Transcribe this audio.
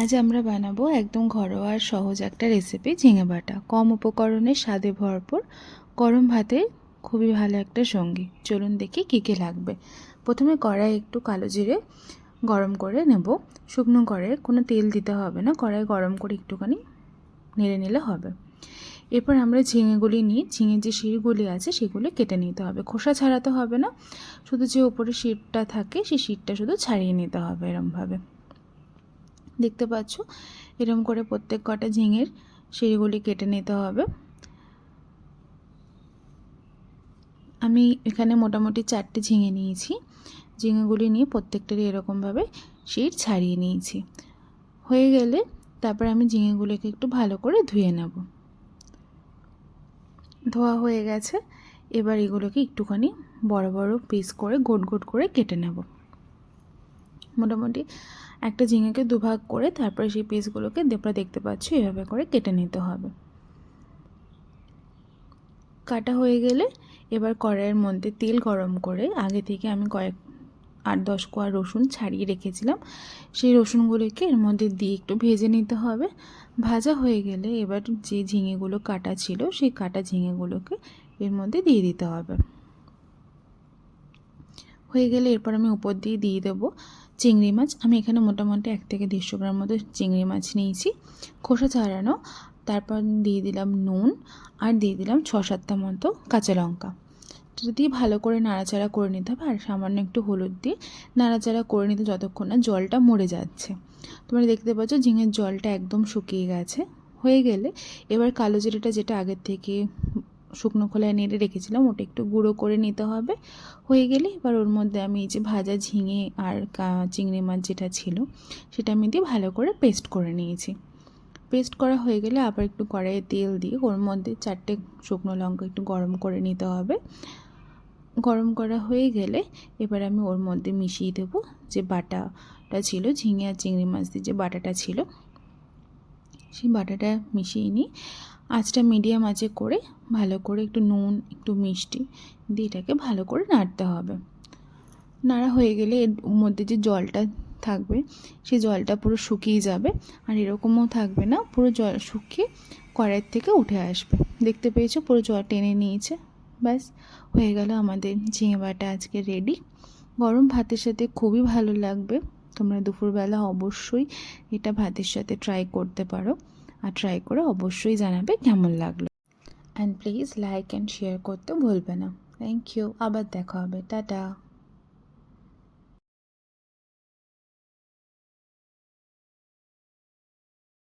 আজ আমরা বানাবো একদম ঘরোয়া আর সহজ একটা রেসিপি ঝিঙে বাটা। কম উপকরণে স্বাদে ভরপুর গরম ভাতে খুবই ভালো একটা সঙ্গী। চলুন দেখি কী কী লাগবে। প্রথমে কড়াই একটু কালো জিরে গরম করে নেব। শুকনো কড়াই কোনো তেল দিতে হবে না কড়াই গরম করে একটুখানি নেড়ে নিলে হবে। এরপর আমরা ঝিঙেগুলি নিয়ে, ঝিঙের যে শিরগুলি আছে সেগুলো কেটে নিতে হবে। খোসা ছাড়াতে হবে না, শুধু যে উপরে শিরটা থাকে, সেই শিরটা শুধু ছাড়িয়ে নিতে হবে এরমভাবে। দেখতে পাচ্ছ? এরম করে প্রত্যেক কটা ঝিঙের সিঁড়িগুলি কেটে নিতে হবে। আমি এখানে মোটামুটি চারটে ঝিঙে নিয়েছি। ঝিঙেগুলি নিয়ে প্রত্যেকটারই এরকমভাবে শির ছাড়িয়ে নিয়েছি। হয়ে গেলে তারপর আমি ঝিঙেগুলোকে একটু ভালো করে ধুয়ে নেব। ধোয়া হয়ে গেছে। এবার এগুলোকে একটুখানি বড় বড় পিস করে গোট গোট করে কেটে নেব। মোটামুটি একটা ঝিঙেকে দুভাগ করে তারপরে সেই পিসগুলোকে তোমরা দেখতে পাচ্ছ, এভাবে করে কেটে নিতে হবে। কাটা হয়ে গেলে এবার কড়াইয়ের মধ্যে তেল গরম করে আগে থেকে আমি কয়েক আট দশ কোয়া রসুন ছাড়িয়ে রেখেছিলাম। সেই রসুনগুলোকে এর মধ্যে দিয়ে একটু ভেজে নিতে হবে। ভাজা হয়ে গেলে এবার যে ঝিঙেগুলো কাটা ছিল সেই কাটা ঝিঙেগুলোকে এর মধ্যে দিয়ে দিতে হবে। হয়ে গেলে এরপর আমি উপর দিয়ে দিয়ে দেবো চিংড়ি মাছ, আমি এখানে মোটামুটি এক থেকে দেড়শো গ্রাম মতো চিংড়ি মাছ নিয়েছি। খোসা ছাড়ানো, তারপর দিয়ে দিলাম নুন আর দিয়ে দিলাম ছ সাতটা মতো কাঁচা লঙ্কা। দিয়ে ভালো করে নাড়াচাড়া করে নিতে হবে আর সামান্য একটু হলুদ দিয়ে নাড়াচাড়া করে নিতে যতক্ষণ না জলটা মরে যাচ্ছে। তোমরা দেখতে পাচ্ছ ঝিঙের জলটা একদম শুকিয়ে গেছে। হয়ে গেলে এবার কালো জিরেটা যেটা আগের থেকে শুকনো খোলায় নেড়ে রেখেছিলাম। ওটা একটু গুঁড়ো করে নিতে হবে। হয়ে গেলে এবার ওর মধ্যে আমি এই যে ভাজা ঝিঙে আর চিংড়ি মাছ যেটা ছিল, সেটা আমি দিয়ে ভালো করে পেস্ট করে নিয়েছি। পেস্ট করা হয়ে গেলে আবার একটু কড়াইয়ে তেল দিয়ে ওর মধ্যে চারটে শুকনো লঙ্কা একটু গরম করে নিতে হবে। গরম করা হয়ে গেলে এবার আমি ওর মধ্যে মিশিয়ে দেবো যে বাটাটা ছিল, ঝিঙে আর চিংড়ি মাছ দিয়ে যে বাটাটা ছিল সেই বাটাটা মিশিয়ে নিই। আঁচটা মিডিয়াম আঁচে করে ভালো করে একটু নুন, একটু মিষ্টি দিয়ে এটাকে ভালো করে নাড়তে হবে। নাড়া হয়ে গেলে এর মধ্যে যে জলটা থাকবে সেই জলটা পুরো শুকিয়ে যাবে আর এরকমও থাকবে না, পুরো জল শুকিয়ে কড়াইয়ের থেকে উঠে আসবে। দেখতে পেয়েছ? পুরো জল টেনে নিয়েছে। ব্যাস, হয়ে গেল আমাদের ঝিঙে বাটা আজকে রেডি গরম ভাতের সাথে খুবই ভালো লাগবে। তোমরা দুপুরবেলা অবশ্যই এটা ভাতের সাথে ট্রাই করতে পারো। আর ট্রাই করে অবশ্যই জানাবে কেমন লাগল। And please like and share করতে ভুলবে না। থ্যাংক ইউ আবার দেখা হবে। টাটা।